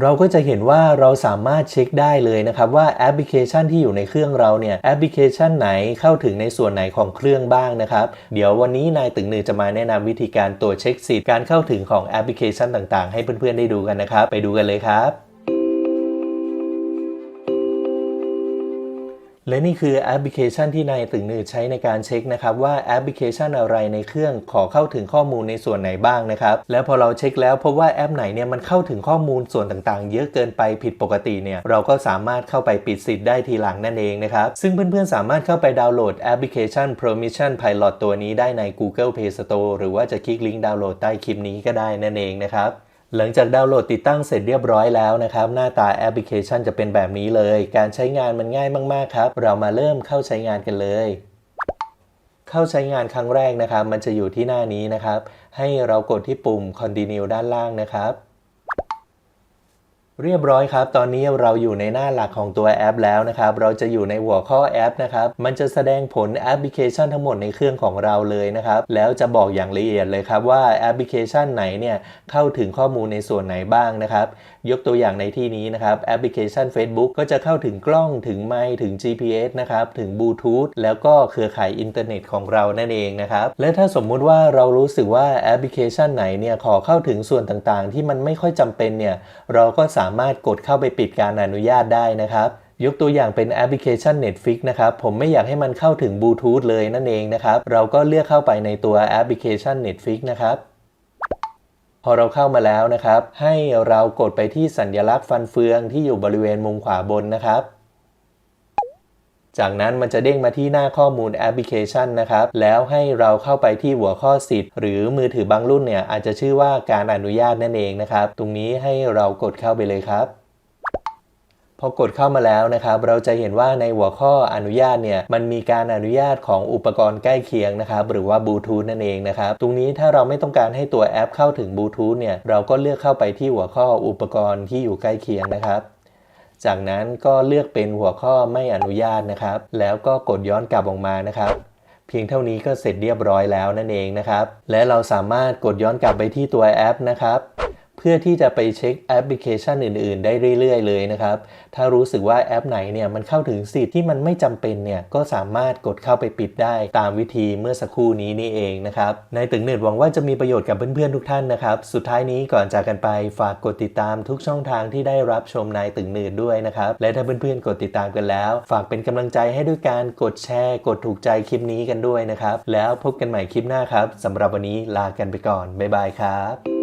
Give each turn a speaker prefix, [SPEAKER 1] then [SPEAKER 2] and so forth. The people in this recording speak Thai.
[SPEAKER 1] เราก็จะเห็นว่าเราสามารถเช็คได้เลยนะครับว่าแอปพลิเคชันที่อยู่ในเครื่องเราเนี่ยแอปพลิเคชันไหนเข้าถึงในส่วนไหนของเครื่องบ้างนะครับ เดี๋ยววันนี้นายตึงหนือจะมาแนะนำวิธีการตรวจเช็คสิทธิ์การเข้าถึงของแอปพลิเคชันต่างๆ ให้เพื่อนๆได้ดูกันนะครับ ไปดูกันเลยครับ และนี่คือแอปพลิเคชันที่นายตึงหนืดใช้ในการเช็คนะครับว่าแอปพลิเคชันอะไรในเครื่องขอเข้าถึงข้อมูลในส่วนไหนบ้างนะครับ แล้วพอเราเช็คแล้วพบว่าแอปไหนเนี่ยมันเข้าถึงข้อมูลส่วนต่างๆ เยอะเกินไปผิดปกติเนี่ยเราก็สามารถเข้าไปปิดสิทธิ์ได้ทีหลังนั่นเองนะครับ ซึ่งเพื่อนๆสามารถเข้าไปดาวน์โหลดแอปพลิเคชัน Permission Pilot ตัวนี้ได้ใน Google Play Store หรือว่าจะคลิกลิงก์ดาวน์โหลดใต้คลิปนี้ก็ได้นั่นเองนะครับ หลังจากดาวน์โหลดติดตั้งเสร็จเรียบร้อยแล้วนะครับ หน้าตาแอปพลิเคชันจะเป็นแบบนี้เลย การใช้งานมันง่ายมาก ๆ ครับ เรามาเริ่มเข้าใช้งานกันเลย เข้าใช้งานครั้งแรกนะครับ มันจะอยู่ที่หน้านี้นะครับ ให้เรากดที่ปุ่ม continue ด้านล่างนะครับ เรียบร้อยครับ ตอนนี้เราอยู่ในหน้าหลักของตัวแอปแล้วนะครับ เราจะอยู่ในหัวข้อแอปนะครับ มันจะแสดงผลแอปพลิเคชันทั้งหมดในเครื่องของเราเลยนะครับ แล้วจะบอกอย่างละเอียดเลยครับว่าแอปพลิเคชันไหนเนี่ยเข้าถึงข้อมูลในส่วนไหนบ้างนะครับ ยกตัวอย่างในที่นี้นะครับแอปพลิเคชัน Facebook ก็จะเข้าถึงกล้องถึงไมค์ถึง GPS นะครับ ถึงบลูทูธแล้วก็เครือข่ายอินเทอร์เน็ตของเรานั่นเองนะครับ และถ้าสมมุติว่าเรารู้สึกว่าแอปพลิเคชันไหนเนี่ยขอเข้าถึงส่วนต่างๆ ที่มันไม่ค่อยจำเป็นเนี่ยเราก็สามามารถกดเข้าไปปิดการอนุญาตได้นะครับ ยกตัวอย่างเป็นแอปพลิเคชัน Netflix นะครับ ผมไม่อยากให้มันเข้าถึงบลูทูธเลยนั่นเองนะครับ เราก็เลือกเข้าไปในตัวแอปพลิเคชัน Netflix นะครับพอเราเข้ามาแล้วนะครับ ให้เรากดไปที่สัญลักษณ์ฟันเฟืองที่อยู่บริเวณมุมขวาบนนะครับ จากนั้นมันจะเด้งมาที่หน้าข้อมูลแอปพลิเคชันนะครับ แล้วให้เราเข้าไปที่หัวข้อสิทธิ์ หรือมือถือบางรุ่นเนี่ยอาจจะชื่อว่าการอนุญาตนั่นเองนะครับ ตรงนี้ให้เรากดเข้าไปเลยครับพอกดเข้ามาแล้วนะครับ เราจะเห็นว่าในหัวข้ออนุญาตเนี่ยมันมีการอนุญาตของอุปกรณ์ใกล้เคียงนะครับหรือว่าบลูทูธนั่นเองนะครับตรงนี้ถ้าเราไม่ต้องการให้ตัวแอปเข้าถึงบลูทูธเนี่ยเราก็เลือกเข้าไปที่หัวข้ออุปกรณ์ที่อยู่ใกล้เคียงนะครับ จากนั้นก็เลือกเป็นหัวข้อไม่อนุญาตนะครับ แล้วก็กดย้อนกลับออกมานะครับ เพียงเท่านี้ก็เสร็จเรียบร้อยแล้วนั่นเองนะครับ และเราสามารถกดย้อนกลับไปที่ตัวแอปนะครับ พื่อที่จะไปเช็คแอปพลิเคชันอื่น ๆ ได้เรื่อย ๆ เลยนะครับ ถ้ารู้สึกว่าแอปไหนเนี่ยมันเข้าถึงสิทธิ์ที่มันไม่จำเป็นเนี่ยก็สามารถกดเข้าไปปิดได้ตามวิธีเมื่อสักครู่นี้นี่เองนะครับ ในตึงเน็ตหวังว่าจะมีประโยชน์กับเพื่อน ๆ ทุกท่านนะครับ สุดท้ายนี้ก่อนจากกันไปฝากกดติดตามทุกช่องทางที่ได้รับชมนายตึงเน็ตด้วยนะครับ และถ้าเพื่อน ๆ กดติดตามกันแล้ว ฝากเป็นกำลังใจให้ด้วยการกดแชร์ กดถูกใจคลิปนี้กันด้วยนะครับ แล้วพบกันใหม่คลิปหน้าครับสำหรับวันนี้ลากันไปก่อนบ๊ายบายครับ